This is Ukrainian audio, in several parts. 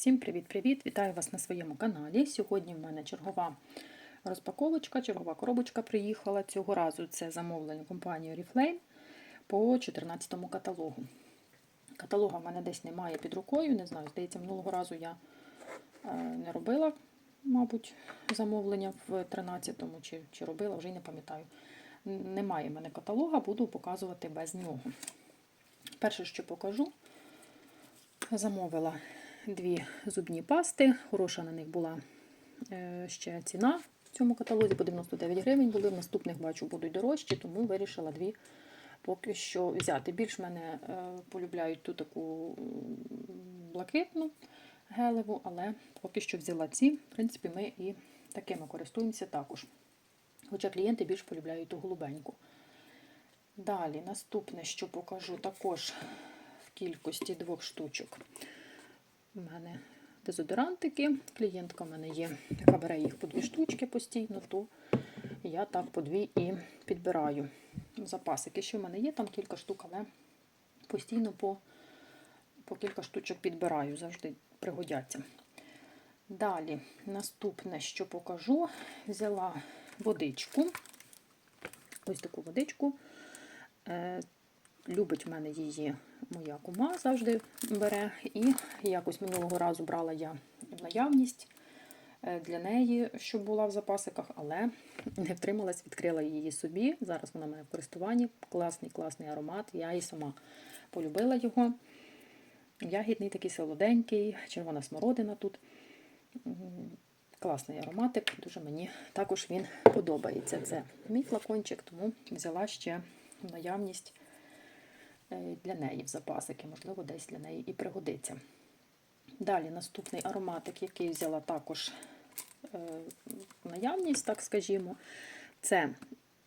Всім привіт-привіт! Вітаю вас на своєму каналі. Сьогодні в мене чергова розпаковочка, чергова коробочка приїхала. Цього разу це замовлення компанії Oriflame по 14 каталогу. Каталога в мене десь немає під рукою, не знаю, здається, минулого разу я е, не робила, мабуть, замовлення в 13-му чи, чи робила, вже й не пам'ятаю. Немає в мене каталога, буду показувати без нього. Перше, що покажу, замовила дві зубні пасти. Хороша на них була е, ще ціна в цьому каталозі по 99 гривень були. В наступних бачу будуть дорожчі, тому вирішила дві поки що взяти. Більш мене е, полюбляють ту таку блакитну гелеву, але поки що взяла ці. В принципі, ми і такими користуємося також. Хоча клієнти більш полюбляють ту голубеньку. Далі, наступне, що покажу, також в кількості двох штучок. У мене дезодорантики. Клієнтка в мене є, яка бере їх по дві штучки постійно, то я так по дві і підбираю. Запасики, що в мене є, там кілька штук, але постійно по, по кілька штучок підбираю, завжди пригодяться. Далі, наступне, що покажу, взяла водичку. Ось таку водичку. Е, Любить в мене її моя кума завжди бере. І якось минулого разу брала я в наявність е, для неї, щоб була в запасиках, але не втрималась, відкрила її собі. Зараз вона мене в користуванні. Класний, класний аромат. Я і сама полюбила його. Ягідний такий солоденький, червона смородина тут. Класний ароматик, дуже мені також він подобається. Це мій флакончик, тому взяла ще наявність для неї в запасики, можливо, десь для неї і пригодиться. Далі наступний ароматик, який взяла також наявність, так скажімо, це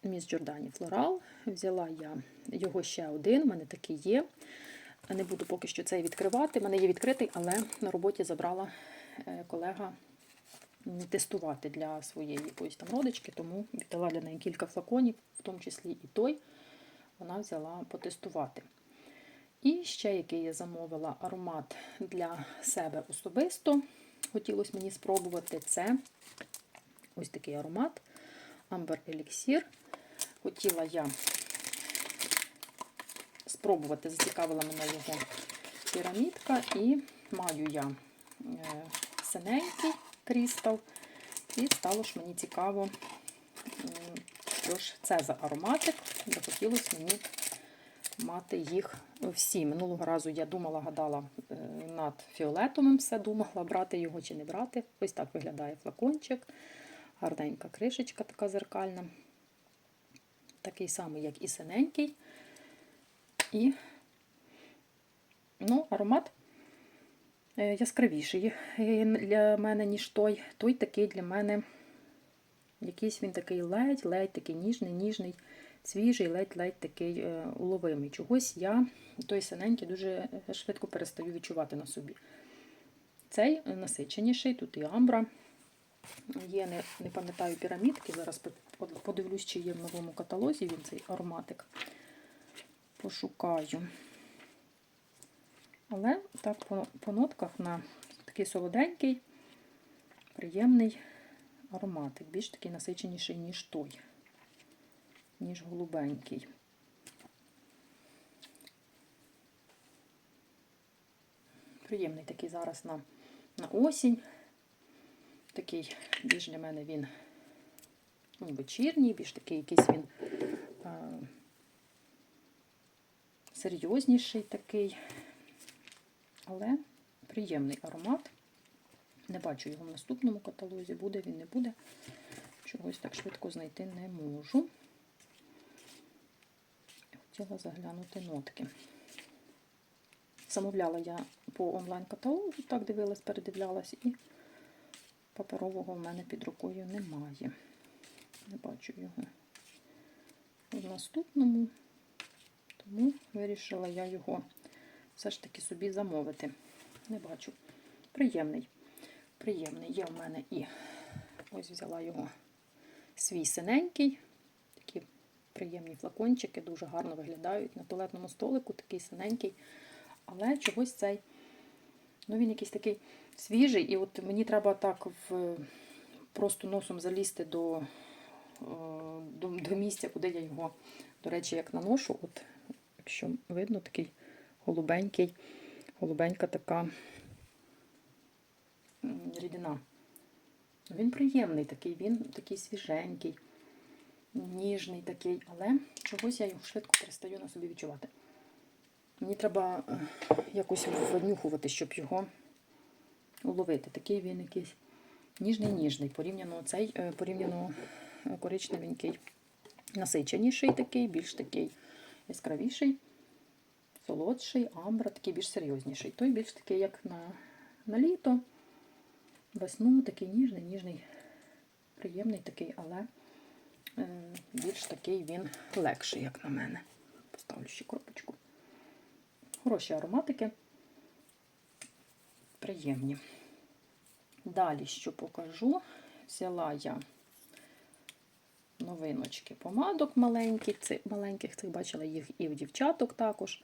Міс Джордані Флорал. Взяла я його ще один, у мене такий є. Не буду поки що цей відкривати. У мене є відкритий, але на роботі забрала колега тестувати для своєї якоїсь там родички, тому віддала для неї кілька флаконів, в тому числі і той вона взяла потестувати. І ще який я замовила аромат для себе особисто. Хотілося мені спробувати це ось такий аромат Amber Elixir. Хотіла я спробувати, зацікавила мене його пірамідка, і маю я синенький крістал. І стало ж мені цікаво, що ж це за ароматик. Захотілося мені мати їх всі. Минулого разу я думала, гадала над фіолетовим все, думала, брати його чи не брати. Ось так виглядає флакончик. Гарненька кришечка така зеркальна. Такий самий, як і синенький. І ну, аромат яскравіший для мене, ніж той. Той такий для мене якийсь він такий ледь-ледь, такий ніжний, ніжний, свіжий, ледь-ледь такий уловимий. Чогось я той синенький дуже швидко перестаю відчувати на собі. Цей насиченіший, тут і амбра. Є, не, не пам'ятаю, пірамідки. Зараз подивлюсь, чи є в новому каталозі він цей ароматик. Пошукаю. Але так по, по нотках на такий солоденький, приємний ароматик. Більш такий насиченіший, ніж той, ніж голубенький. Приємний такий зараз на, на осінь. Такий більш для мене він ну, вечірній, більш такий якийсь він а, серйозніший такий, але приємний аромат. Не бачу його в наступному каталозі, буде він, не буде. Чогось так швидко знайти не можу. Хотіла заглянути нотки. Замовляла я по онлайн-каталогу, так дивилась, передивлялась, і паперового в мене під рукою немає. Не бачу його в наступному, тому вирішила я його все ж таки собі замовити. Не бачу. Приємний. Приємний є в мене і ось взяла його свій синенький. Приємні флакончики, дуже гарно виглядають на туалетному столику, такий синенький. Але чогось цей Ну, він якийсь такий свіжий, і от мені треба так в, просто носом залізти до, е, до, до місця, куди я його, до речі, як наношу. От, якщо видно, такий голубенький, голубенька така рідина. Він приємний такий, він такий свіженький, ніжний такий, але чогось я його швидко перестаю на собі відчувати. Мені треба е, якось внюхувати, щоб його уловити. Такий він якийсь ніжний-ніжний, порівняно цей, е, порівняно е, коричневенький, насиченіший такий, більш такий яскравіший, солодший, амбра, такий більш серйозніший. Той більш такий, як на, на літо, весну, такий ніжний, ніжний, приємний такий, але більш такий він легший, як на мене. Поставлю ще кропочку. Хороші ароматики. Приємні. Далі, що покажу, взяла я новиночки помадок маленьких, цих, маленьких цих бачила їх і в дівчаток також.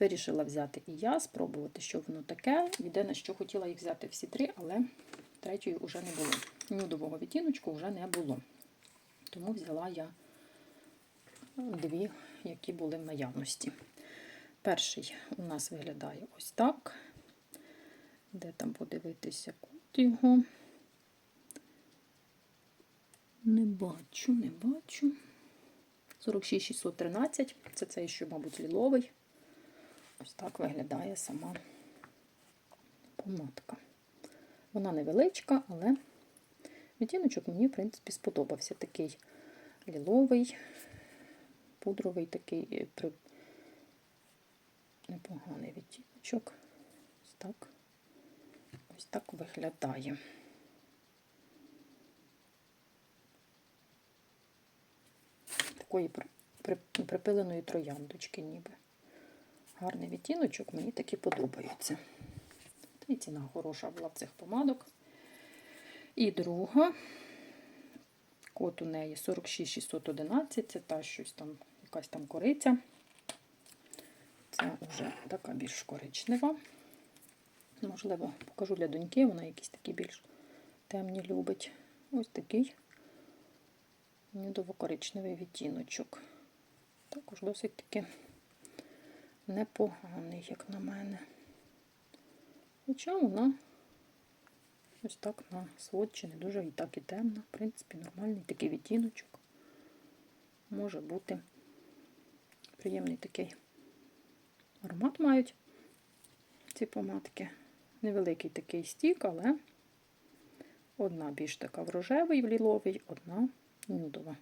Вирішила взяти і я, спробувати, що воно таке. Єдине, що хотіла їх взяти всі три, але третьої вже не було. Нюдового відтіночку вже не було. Тому взяла я дві, які були в наявності. Перший у нас виглядає ось так. Де там подивитися кут його? Не бачу, не бачу. 46613. Це цей, що, мабуть, ліловий. Ось так виглядає сама помадка. Вона невеличка, але відтіночок мені, в принципі, сподобався. Такий ліловий, пудровий, такий е, непоганий відтіночок. Ось так. Ось так виглядає. Такої при- при- припиленої трояндочки ніби. Гарний відтіночок, мені такі подобаються. Та й ціна хороша була в цих помадок. І друга, код у неї 46611, це та щось там, якась там кориця. Це вже така більш коричнева. Можливо, покажу для доньки, вона якісь такі більш темні любить. Ось такий нюдово-коричневий відтіночок. Також досить таки непоганий, як на мене. Хоча вона ось так на сводчі не дуже і так і темна. В принципі, нормальний такий відтіночок. Може бути приємний такий аромат мають ці помадки. Невеликий такий стік, але одна більш така в рожевий, в ліловий, одна нюдова.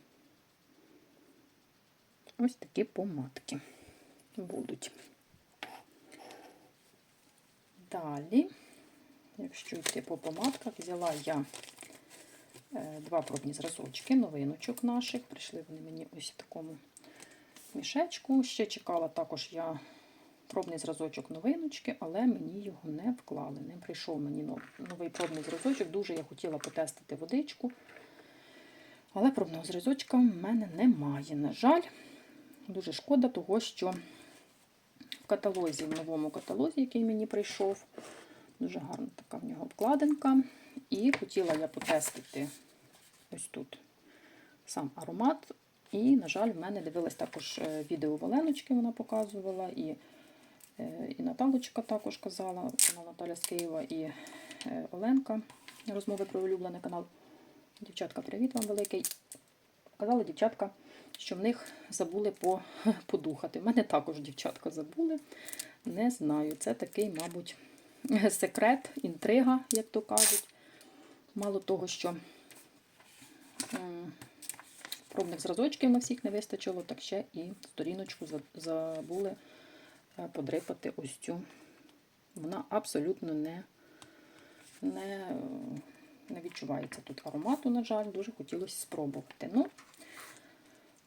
Ось такі помадки будуть. Далі, якщо йти по помадках, взяла я е, два пробні зразочки, новиночок наших. Прийшли вони мені ось в такому мішечку. Ще чекала також я пробний зразочок новиночки, але мені його не вклали. Не прийшов мені новий пробний зразочок. Дуже я хотіла потестити водичку. Але пробного зразочка в мене немає. На жаль, дуже шкода того, що в каталозі, в новому каталозі, який мені прийшов, дуже гарна така в нього обкладинка. І хотіла я потестити ось тут сам аромат. І, на жаль, в мене дивилась також е, відео Валеночки, вона показувала, і, е, і Наталочка також казала, вона Наталя з Києва, і е, Оленка, розмови про улюблений канал. Дівчатка, привіт вам великий. Казала дівчатка, що в них забули подухати. В мене також дівчатка забули. Не знаю, це такий, мабуть, секрет, інтрига, як то кажуть. Мало того, що пробних зразочків на всіх не вистачило, так ще і сторіночку забули е, подрипати ось цю. Вона абсолютно не, не, не відчувається тут аромату, на жаль, дуже хотілося спробувати. Ну,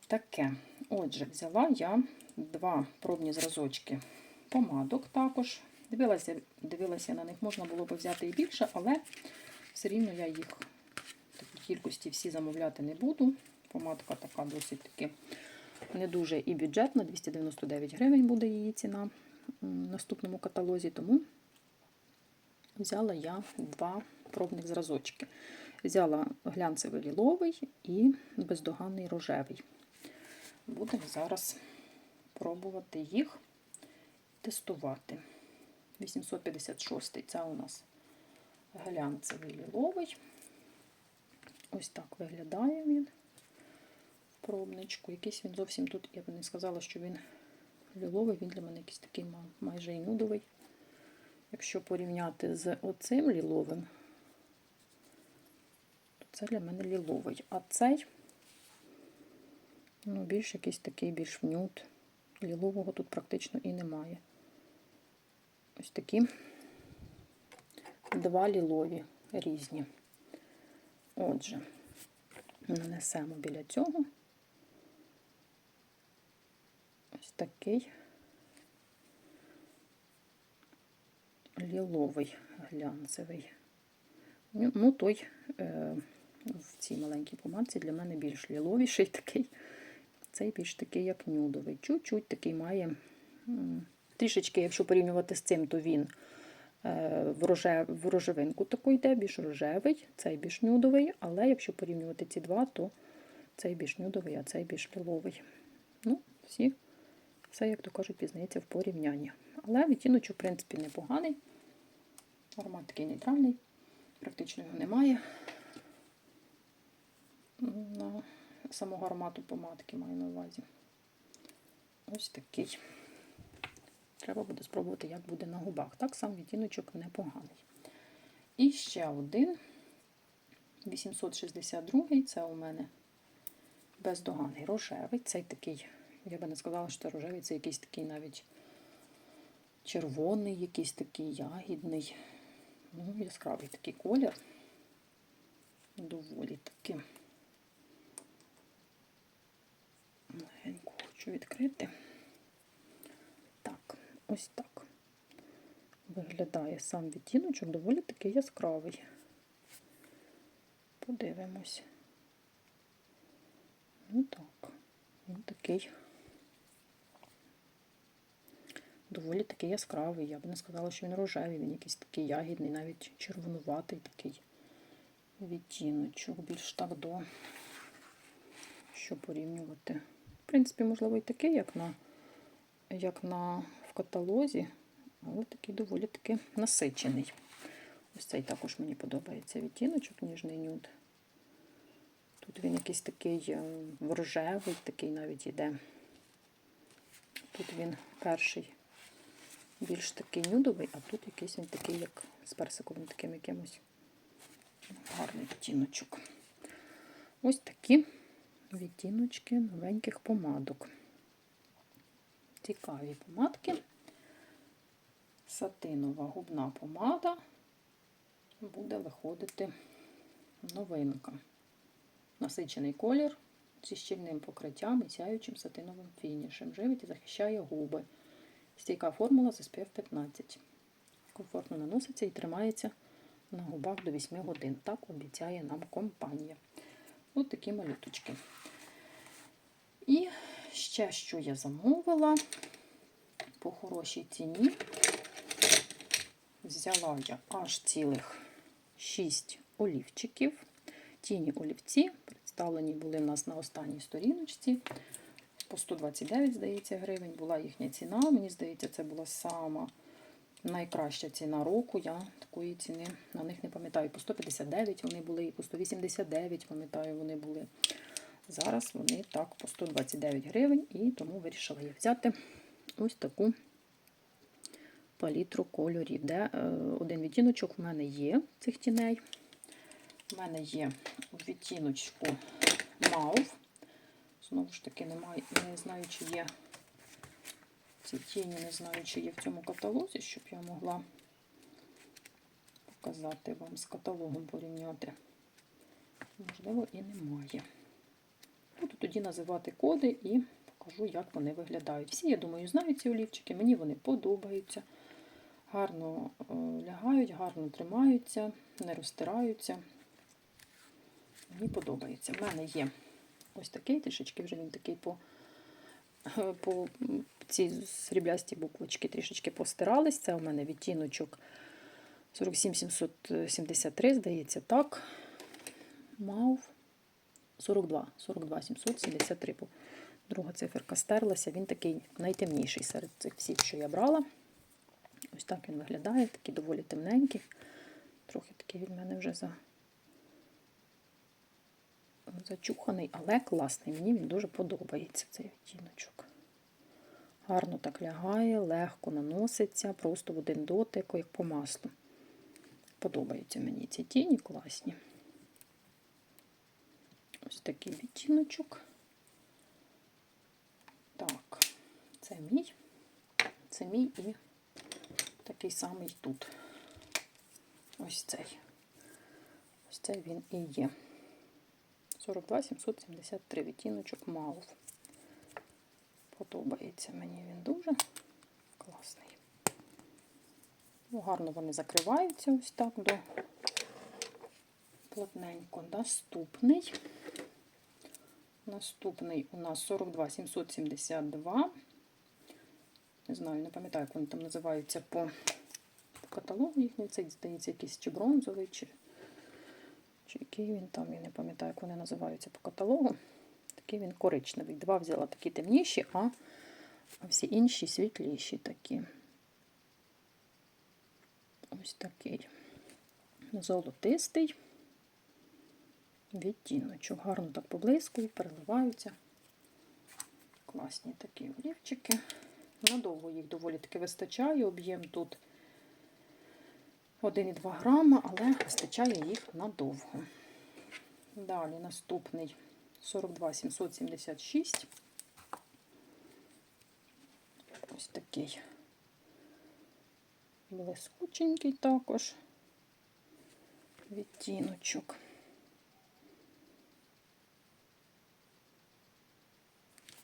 таке. Отже, взяла я два пробні зразочки помадок також. Дивилася, дивилася на них, можна було б взяти і більше, але все рівно я їх в такій кількості всі замовляти не буду. Помадка така досить таки не дуже і бюджетна, 299 гривень буде її ціна в наступному каталозі, тому взяла я два пробних зразочки. Взяла глянцевий ліловий і бездоганний рожевий. Будемо зараз пробувати їх тестувати. 856 це у нас глянцевий ліловий. Ось так виглядає він в пробничку. Якийсь він зовсім тут, я б не сказала, що він ліловий, він для мене якийсь такий майже і нюдовий. Якщо порівняти з оцим ліловим, то це для мене ліловий. А цей, ну, більш якийсь такий, більш нюд. Лілового тут практично і немає. Ось такі два лілові різні. Отже, нанесемо біля цього ось такий ліловий глянцевий. Ну, ну, той е, в цій маленькій помадці для мене більш ліловіший такий. Цей більш такий, як нюдовий. Чуть-чуть такий має. Трішечки, якщо порівнювати з цим, то він е, в, в рожевинку таку йде, більш рожевий, цей більш нюдовий, але якщо порівнювати ці два, то цей більш нюдовий, а цей більш ліловий. Ну, всі, все, як то кажуть, пізнається в порівнянні. Але відтіночок, в принципі, непоганий. Аромат такий нейтральний, практично його немає. На самого аромату помадки маю на увазі. Ось такий. Треба буде спробувати, як буде на губах. Так, сам відтіночок непоганий. І ще один. 862 це у мене бездоганий рожевий. Цей такий, я би не сказала, що це рожевий, це якийсь такий навіть червоний, якийсь такий ягідний. Ну, яскравий такий колір. Доволі таки. Легенько хочу відкрити. Ось так. Виглядає сам відтіночок, доволі таки яскравий. Подивимось. Ну так, він такий. Доволі такий яскравий. Я б не сказала, що він рожевий, він якийсь такий ягідний, навіть червонуватий такий відтіночок. Більш так до, що порівнювати. В принципі, можливо, і такий, як на, як на каталозі, але такий доволі таки насичений. Ось цей також мені подобається відтіночок, ніжний нюд. Тут він якийсь такий е, рожевий, такий навіть іде. Тут він перший більш такий нюдовий, а тут якийсь він такий, як з персиковим таким якимось гарний відтіночок. Ось такі відтіночки новеньких помадок. Цікаві помадки. Сатинова губна помада буде виходити новинка. Насичений колір зі щільним покриттям і сяючим сатиновим фінішем. Живить і захищає губи. Стійка формула з SPF 15. Комфортно наноситься і тримається на губах до 8 годин. Так обіцяє нам компанія. Ось такі малюточки. І ще що я замовила по хорошій ціні. Взяла я аж цілих 6 олівчиків. Тіні олівці представлені були в нас на останній сторіночці. По 129, здається, гривень була їхня ціна. Мені здається, це була сама найкраща ціна року. Я такої ціни на них не пам'ятаю. По 159 вони були, і по 189, пам'ятаю, вони були. Зараз вони так по 129 гривень, і тому вирішила я взяти ось таку палітру кольорів, де е, один відтіночок в мене є цих тіней. У мене є відтіночку маув. Знову ж таки, немає, не знаю, чи є ці тіні, не знаю, чи є в цьому каталозі, щоб я могла показати вам з каталогом порівняти. Можливо, і немає. Тоді називати коди і покажу, як вони виглядають. Всі, я думаю, знають ці олівчики, мені вони подобаються. Гарно е, лягають, гарно тримаються, не розтираються. Мені подобається. В мене є ось такий, трішечки вже він такий по, по ці сріблясті буквочки трішечки постирались. Це у мене відтіночок 47 773, здається, так. Мав 42, 42 773. бо Друга циферка стерлася, він такий найтемніший серед цих всіх, що я брала. Ось так він виглядає, такий доволі темненький. Трохи такий від мене вже за... зачуханий, але класний. Мені він дуже подобається цей відтіночок. Гарно так лягає, легко наноситься, просто в один дотик, як по маслу. Подобаються мені ці тіні класні. Ось такий відтіночок. Так, це мій. Це мій і такий самий тут. Ось цей. Ось цей він і є. 42 773 відтіночок маув. Подобається мені він дуже класний. Ну, гарно вони закриваються ось так до плотненько. Наступний. Наступний у нас 42 772. Не знаю, не пам'ятаю, як вони там називаються по, по каталогу їхній. Цей, здається, якийсь чи бронзовий, чи, чи який він там, я не пам'ятаю, як вони називаються по каталогу. Такий він коричневий. Два взяла такі темніші, а всі інші світліші такі. Ось такий золотистий відтіночок. Гарно так поблискують, переливаються. Класні такі олівчики. Надовго їх доволі таки вистачає. Об'єм тут 1,2 грама, але вистачає їх надовго. Далі наступний 42 776. Ось такий блискученький також відтіночок.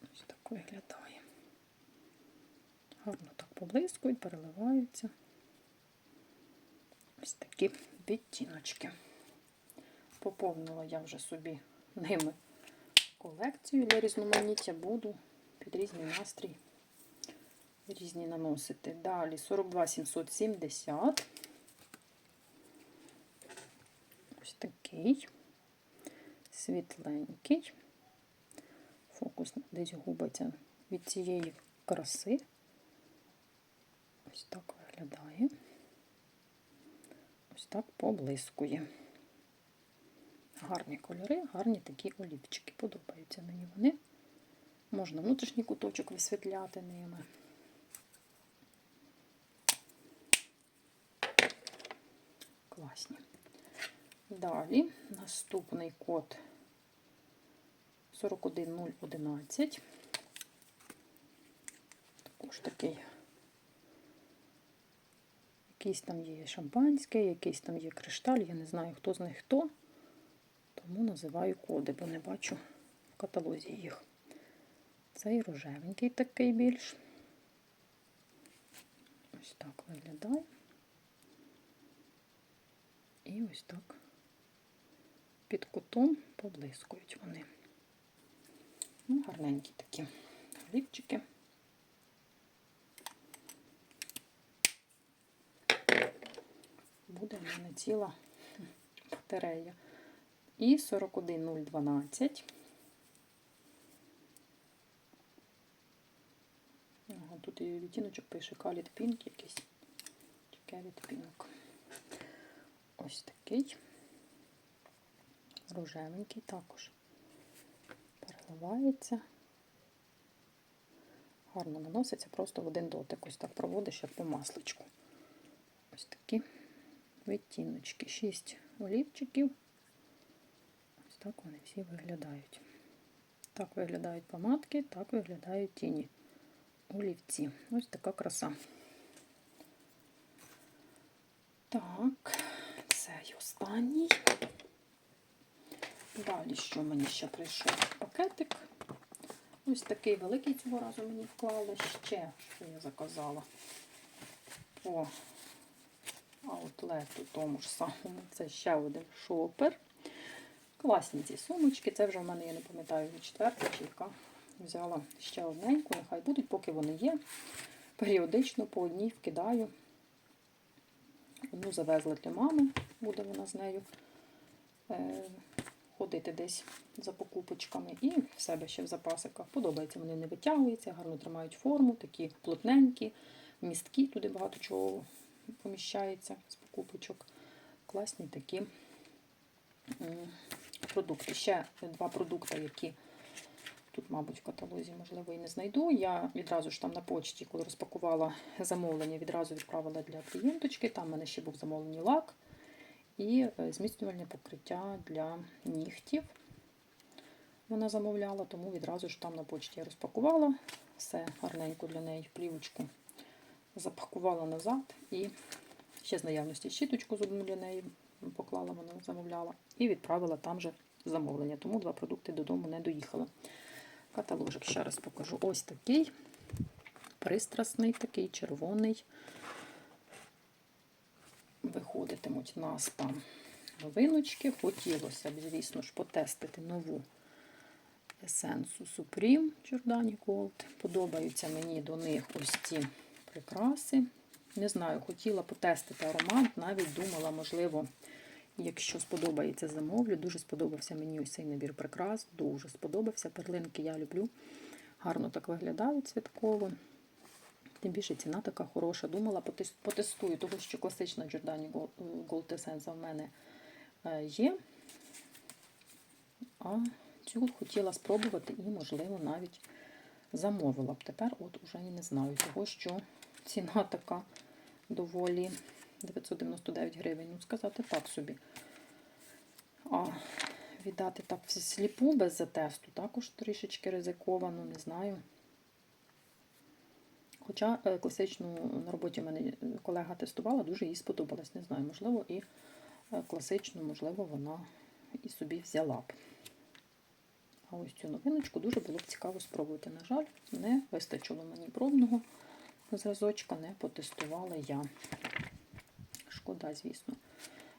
Ось виглядає. Гарно так поблискують, переливаються. Ось такі відтіночки. Поповнила я вже собі ними колекцію для різноманіття, буду під різний настрій різні наносити. Далі 42 770. Ось такий світленький. Фокус десь губиться від цієї краси. Ось так виглядає. Ось так поблискує. Гарні кольори, гарні такі олівчики. Подобаються мені вони. Можна внутрішній куточок висвітляти ними. Класні. Далі наступний код 41011. Також такий. Якийсь там є шампанське, якийсь там є кришталь, я не знаю, хто з них хто, тому називаю коди, бо не бачу в каталозі їх. Цей рожевенький такий більш. Ось так виглядає. І ось так під кутом поблискують вони. Ну, гарненькі такі олівчики. Буде в мене ціла батарея. І 41012. Ага, тут і відтіночок пише Каліт Пінк якийсь. Кевіт Пінк. Ось такий. Рожевенький також. Переливається. Гарно наноситься, просто в один дотик. Ось так проводиш, як по масличку. Ось такі відтіночки. Шість олівчиків. Ось так вони всі виглядають. Так виглядають помадки, так виглядають тіні. Олівці. Ось така краса. Так, цей останній. Далі, що мені ще прийшов пакетик. Ось такий великий цього разу мені вклали. Ще, що я заказала по аутлету тому ж самому. Це ще один шопер. Класні ці сумочки. Це вже в мене, я не пам'ятаю, четверта чи яка. Взяла ще одненьку, нехай будуть, поки вони є. Періодично по одній вкидаю. Одну завезла для мами, буде вона з нею е, ходити десь за покупочками. І в себе ще в запасиках. Подобається, вони не витягуються, гарно тримають форму, такі плотненькі, місткі, туди багато чого поміщається з покупочок. Класні такі продукти. Ще два продукти, які тут, мабуть, в каталозі, можливо, і не знайду. Я відразу ж там на почті, коли розпакувала замовлення, відразу відправила для клієнточки. Там в мене ще був замовлений лак і е, зміцнювальне покриття для нігтів. Вона замовляла, тому відразу ж там на почті я розпакувала все гарненько для неї плівочку. Запакувала назад і ще з наявності щіточку з одну для неї поклала, вона замовляла, і відправила там же замовлення. Тому два продукти додому не доїхали. Каталожик ще раз покажу. Ось такий пристрасний, такий червоний. Виходитимуть у нас там новиночки. Хотілося б, звісно ж, потестити нову есенсу Supreme Giordani Gold. Подобаються мені до них ось ці прикраси. Не знаю, хотіла потестити аромат, навіть думала, можливо, якщо сподобається, замовлю. Дуже сподобався мені ось цей набір прикрас, дуже сподобався. Перлинки я люблю. Гарно так виглядають святково. Тим більше ціна така хороша. Думала, потестую, тому що класична Giordani Gold- Gold Essence в мене е, є. А цю хотіла спробувати і, можливо, навіть замовила б. Тепер от уже і не знаю, того що ціна така доволі 999 гривень. Ну, сказати так собі. А віддати так сліпу без затесту також трішечки ризиковано, не знаю. Хоча е, класичну на роботі в мене колега тестувала, дуже їй сподобалось. Не знаю, можливо, і е, класичну, можливо, вона і собі взяла б. А ось цю новиночку дуже було б цікаво спробувати. На жаль, не вистачило мені пробного зразочка, не потестувала я. Шкода, звісно.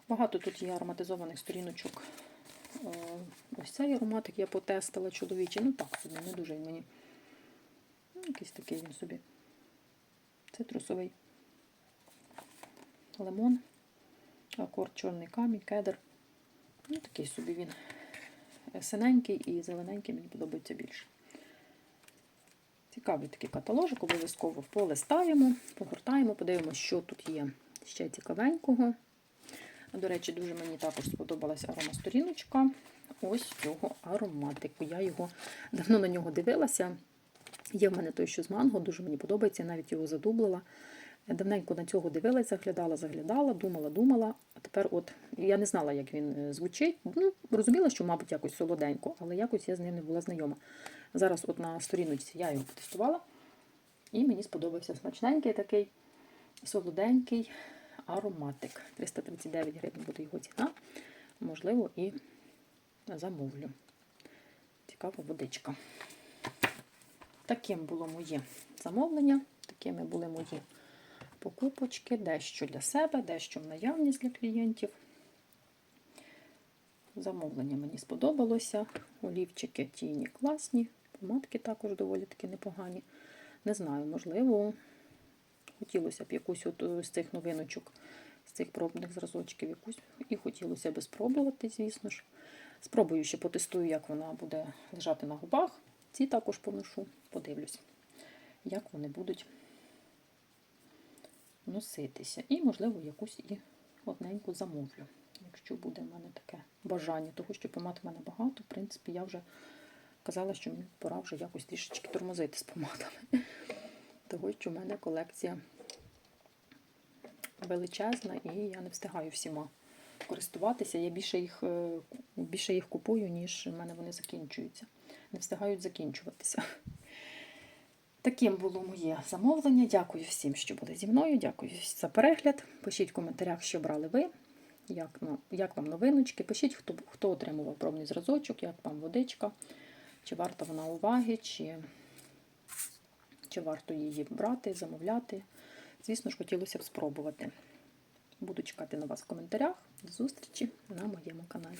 Багато тут є ароматизованих сторіночок. Е, Ось цей ароматик я потестила чоловічий. Ну так, собі, не дуже мені. Ну, якийсь такий він собі. Цитрусовий лимон, акорд чорний камінь, кедр. Ну, такий собі він синенький і зелененький мені подобається більше. Цікавий такий каталожик, обов'язково полистаємо, погортаємо, подивимося, що тут є ще цікавенького. До речі, дуже мені також сподобалася аромасторіночка ось цього ароматику. Я його давно на нього дивилася. Є в мене той, що з манго, дуже мені подобається, я навіть його задублила. Давненько на цього дивилася, заглядала, заглядала, думала, думала. А тепер, от я не знала, як він е, звучить. Ну, розуміла, що, мабуть, якось солоденько, але якось я з ним не була знайома. Зараз, от на сторіночці, я його потестувала, і мені сподобався смачненький такий солоденький ароматик. 339 гривень буде його ціна. Можливо, і замовлю. Цікава водичка. Таким було моє замовлення, такими були мої покупочки, дещо для себе, дещо в наявність для клієнтів. Замовлення мені сподобалося. Олівчики тіні класні, помадки також доволі таки непогані. Не знаю, можливо, хотілося б якусь от е, з цих новиночок, з цих пробних зразочків, якусь і хотілося б спробувати, звісно ж. Спробую ще потестую, як вона буде лежати на губах. Ці також поношу, подивлюсь, як вони будуть носитися. І, можливо, якусь і одненьку замовлю, якщо буде в мене таке бажання. Того, що помад в мене багато, в принципі, я вже казала, що мені пора вже якось трішечки тормозити з помадами. Того, що в мене колекція величезна і я не встигаю всіма користуватися. Я більше їх, е, більше їх купую, ніж в мене вони закінчуються. Не встигають закінчуватися. Таким було моє замовлення. Дякую всім, що були зі мною. Дякую за перегляд. Пишіть в коментарях, що брали ви, як, ну, як вам новиночки. Пишіть, хто, хто отримував пробний зразочок, як вам водичка, чи варта вона уваги, чи, чи варто її брати, замовляти. Звісно ж, хотілося б спробувати. Буду чекати на вас в коментарях. До зустрічі на моєму каналі.